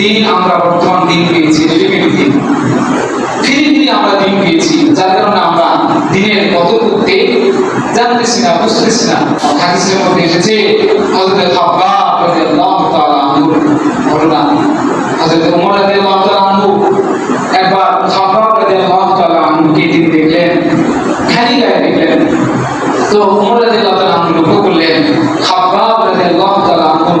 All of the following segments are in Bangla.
দিন আমরা বর্তমান দিন পেয়েছি রেডিমেড দিন। ফিরে ফিরে আমরা দিন পেয়েছি, যার কারণে আমরা দিনের কত করতে জানতেছি না, বুঝতেছি না। হাদিসের মধ্যে এসেছে, হযরত খাব্বাব রাদিয়াল্লাহু তাআলা আনহুর ঘটনা হযরত ওমর রাদিয়াল্লাহু তাআলা আনহু একবার খাব্বাব রাদিয়াল্লাহু তাআলা আনহুকে তিনি দেখলেন, খালি গায়ে দেখলেন। তো ওমর রাদিয়াল্লাহু তাআলা আনহু লক্ষ্য করলেন খাব্বাব রাদিয়াল্লাহু তাআলা আনহুর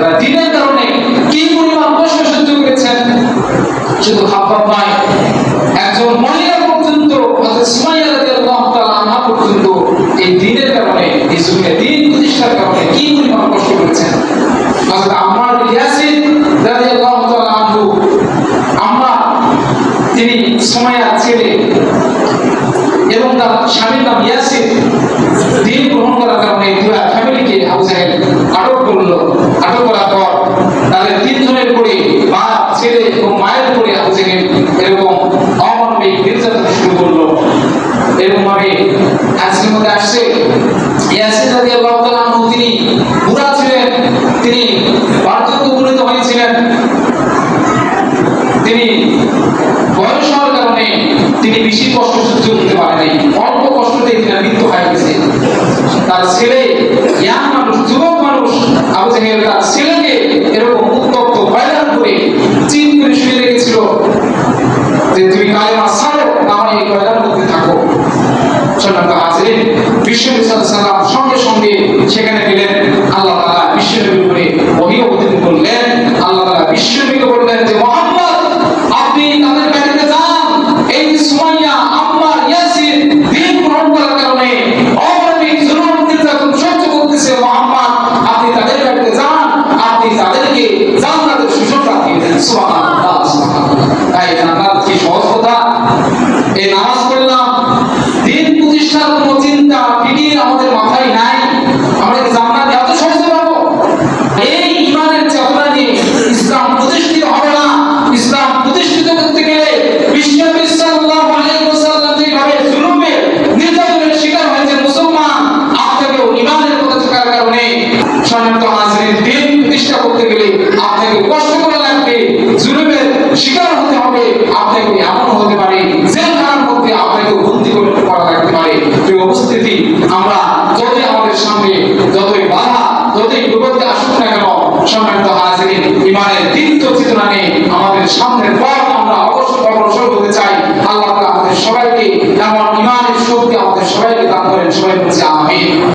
তারা দিনের কারণে কি পরিমাণ কষ্ট সহ্য করেছেন। শুধু খাবার নয়, একজন মহিলা পর্যন্ত সুমাইয়া রাদিয়াল্লাহু তাআলা আনহা পর্যন্ত এই দিনের কারণে, এই যুগে দিন প্রতিষ্ঠার কারণে কি পরিমাণ কষ্ট করেছেন। হযরত আম্মার বিন ইয়াসির রাদিয়াল্লাহু তাআলা আনহু, আম্মা, তিনি সুমাইয়ার ছেলে এবং তার স্বামীর নাম ইয়াসির দিন গ্রহণ করার কারণে পুরো ফ্যামিলিকে আবু জাহেল আটক করল। তাদের তিনজনের পরে মা ছেলে এবং মায়ের পরে জাহেল এরকম অমানবিক নির্যাতন শুরু করল। এরকম ভাবে মধ্যে আসছে। ছিলেন। তিনি হওয়ার কারণে তিনি বেশি কষ্ট সহ্য করতে পারেনি অল্প তিনি তার ছেলে মানুষ, যুবক বিশ্বনবীর উপরে অবতীর্ণ করলেন, আল্লাহ তাআলা বিশ্বনবীকে বললেন যে, মুহাম্মদ, আপনি তাদের বাড়িতে যান। এই সুমাইয়া, আম্মার, ইয়াসির দিন গ্রহণ করার কারণে অমানবিক জুলুম নির্যাতন সহ্য করতেছে। মুহাম্মদ, আপনি তাদের বাড়িতে যান। আপনি তাদেরকে জান্নাতের সুসংবাদ দিয়ে দেন। সুবহানাল্লাহ তাই জান্নাত কি সহজ কথা? এই নামাজ পড়লাম। দিন প্রতিষ্ঠার চিন্তা, ফিকির আমাদের মাথায় সামনের পথ